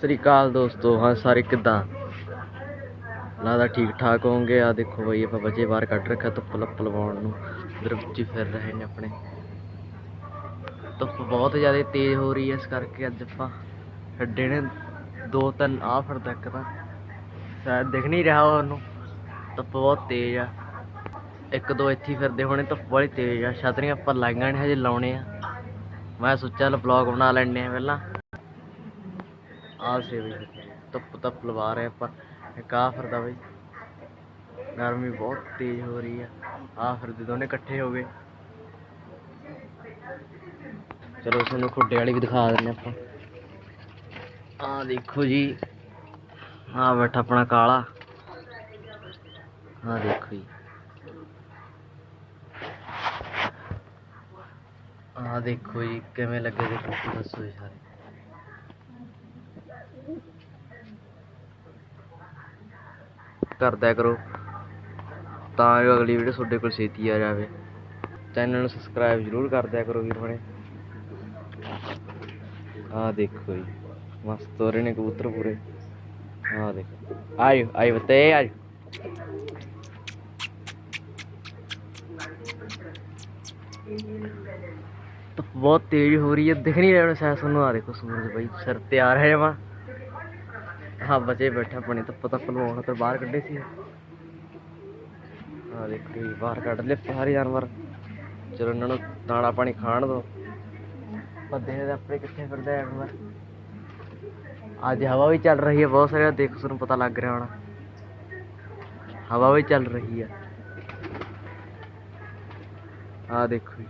ਸ੍ਰੀ ਅਕਾਲ ਦੋਸਤੋ, ਹਾਂ ਸਾਰੇ ਕਿੱਦਾਂ? ਲੱਗਦਾ ਠੀਕ ਠਾਕ ਹੋਵੋਗੇ? ਆ ਦੇਖੋ ਬਈ, ਆਪਾਂ ਬੱਚੇ ਬਾਹਰ ਕੱਢ ਰੱਖਿਆ ਧੁੱਪ ਲੱਪ ਲਵਾਉਣ ਨੂੰ। ਇਧਰ ਫਿਰ ਰਹੇ ਨੇ ਆਪਣੇ। ਧੁੱਪ ਬਹੁਤ ਜ਼ਿਆਦਾ ਤੇਜ਼ ਹੋ ਰਹੀ ਹੈ, ਇਸ ਕਰਕੇ ਅੱਜ ਆਪਾਂ ਛੱਡੇ ਨੇ ਦੋ ਤਿੰਨ ਆ ਫਿਰਦਾ ਇੱਕ ਤਾਂ। ਸ਼ਾਇਦ ਦਿਖ ਨਹੀਂ ਰਿਹਾ ਉਹਨੂੰ। ਧੁੱਪ ਬਹੁਤ ਤੇਜ਼ ਆ। ਇੱਕ ਦੋ ਇੱਥੇ ਫਿਰਦੇ ਹੋਣੇ, ਧੁੱਪ ਵਾਲੀ ਤੇਜ਼ ਆ। ਛਤਰੀਆਂ ਆਪਾਂ ਲਾਈਆਂ ਨੇ ਹਜੇ ਲਾਉਣੇ ਆ ਮੈਂ ਸੋਚਿਆ ਲ ਵਲੌਗ ਬਣਾ ਲੈਣੇ ਆ ਪਹਿਲਾਂ। ਆਹ ਸੇ ਬਈ ਧੁੱਪ ਧੁੱਪ ਲਵਾ ਰਹੇ ਆਪਾਂ। ਇੱਕ ਆਹ ਫਿਰਦਾ ਬਈ। ਗਰਮੀ ਬਹੁਤ ਤੇਜ਼ ਹੋ ਰਹੀ ਆ। ਆਹ ਫਿਰਦੇ ਦੋਨੇ ਇਕੱਠੇ ਹੋ ਗਏ। ਚਲੋ ਤੁਹਾਨੂੰ ਖੁੱਡੇ ਵਾਲੀ ਵੀ ਦਿਖਾ ਦਿੰਦੇ ਆਪਾਂ। ਆਹ ਦੇਖੋ ਜੀ। ਆ ਬੈਠਾ ਆਪਣਾ ਕਾਲਾ। ਆਹ ਦੇਖੋ ਜੀ। ਆਹ ਦੇਖੋ ਜੀ, ਕਿਵੇਂ ਲੱਗੇ ਦੇਖੋ ਦੱਸੋ ਜੀ ਸਾਰੇ। ਕਰਦਿਆ ਕਰੋ। ਤਾਂ ਜੋ ਅਗਲੀ ਵੀਡੀਓ ਤੁਹਾਡੇ ਕੋਲ ਛੇਤੀ ਆ ਜਾਵੇ। ਚੈਨਲ ਨੂੰ ਸਬਸਕ੍ਰਾਈਬ ਜ਼ਰੂਰ ਕਰ ਦਿਆ ਕਰੋ ਵੀਰ ਬਣੇ ਆਹ ਦੇਖੋ ਜੀ, ਮਸਤ ਹੋ ਰਹੇ ਨੇ ਕਬੂਤਰ ਪੂਰੇ। ਆਹ ਦੇਖੋ, ਆਇਓ ਆਇਓ ਤੇ ਆਇਓ। ਧੁੱਪ ਬਹੁਤ ਤੇਜ਼ ਹੋ ਰਹੀ ਹੈ, ਦਿਖ ਨਹੀਂ ਰਿਹਾ ਸ਼ਾਇਦ ਤੁਹਾਨੂੰ। ਆ ਦੇਖੋ ਸੂਰਜ ਬਾਈ, ਸਿਰ ਤੇ ਆ ਰਿਹਾ ਵਾ ਹਾਂ, ਬਚੇ ਬੈਠਾ ਪਾਣੀ ਧੁੱਪ ਤੱਪ ਲਵਾਉਣ ਤੇ ਬਾਹਰ ਕੱਢੇ ਸੀ। ਆ ਦੇਖੋ ਜੀ ਬਾਹਰ ਕੱਢ ਲਏ ਸਾਰੇ ਜਾਨਵਰ। ਚਲੋ ਇਹਨਾਂ ਨੂੰ ਦਾਣਾ ਪਾਣੀ ਖਾਣ ਦੋ। ਪੱਦੇ ਦੇ ਆਪਣੇ ਕਿੱਥੇ ਫਿਰਦੇ ਜਾਨਵਰ। ਅੱਜ ਹਵਾ ਵੀ ਚੱਲ ਰਹੀ ਹੈ ਬਹੁਤ ਸਾਰੇ ਦੇਖੋ ਤੁਹਾਨੂੰ ਪਤਾ ਲੱਗ ਰਿਹਾ ਹੋਣਾ। ਹਵਾ ਵੀ ਚੱਲ ਰਹੀ ਹੈ ਆ ਦੇਖੋ ਜੀ।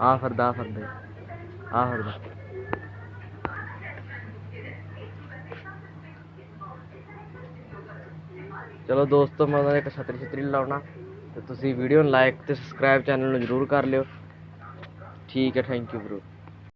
ਆ ਫਿਰਦਾ, ਆਹ ਫਿਰਦਾ ਆ ਫਿਰਦਾ। ਚਲੋ ਦੋਸਤੋ, ਮੈਂ ਉਹਨਾਂ ਦੇ ਇੱਕ ਛਤਰੀ ਛਤਰੀ ਲਾਉਣਾ, ਤੇ ਤੁਸੀਂ ਵੀਡੀਓ ਨੂੰ ਲਾਈਕ ਤੇ ਸਬਸਕ੍ਰਾਈਬ ਚੈਨਲ ਨੂੰ ਜਰੂਰ ਕਰ ਲਿਓ। ਠੀਕ ਹੈ ਥੈਂਕ ਯੂ ਬ్రో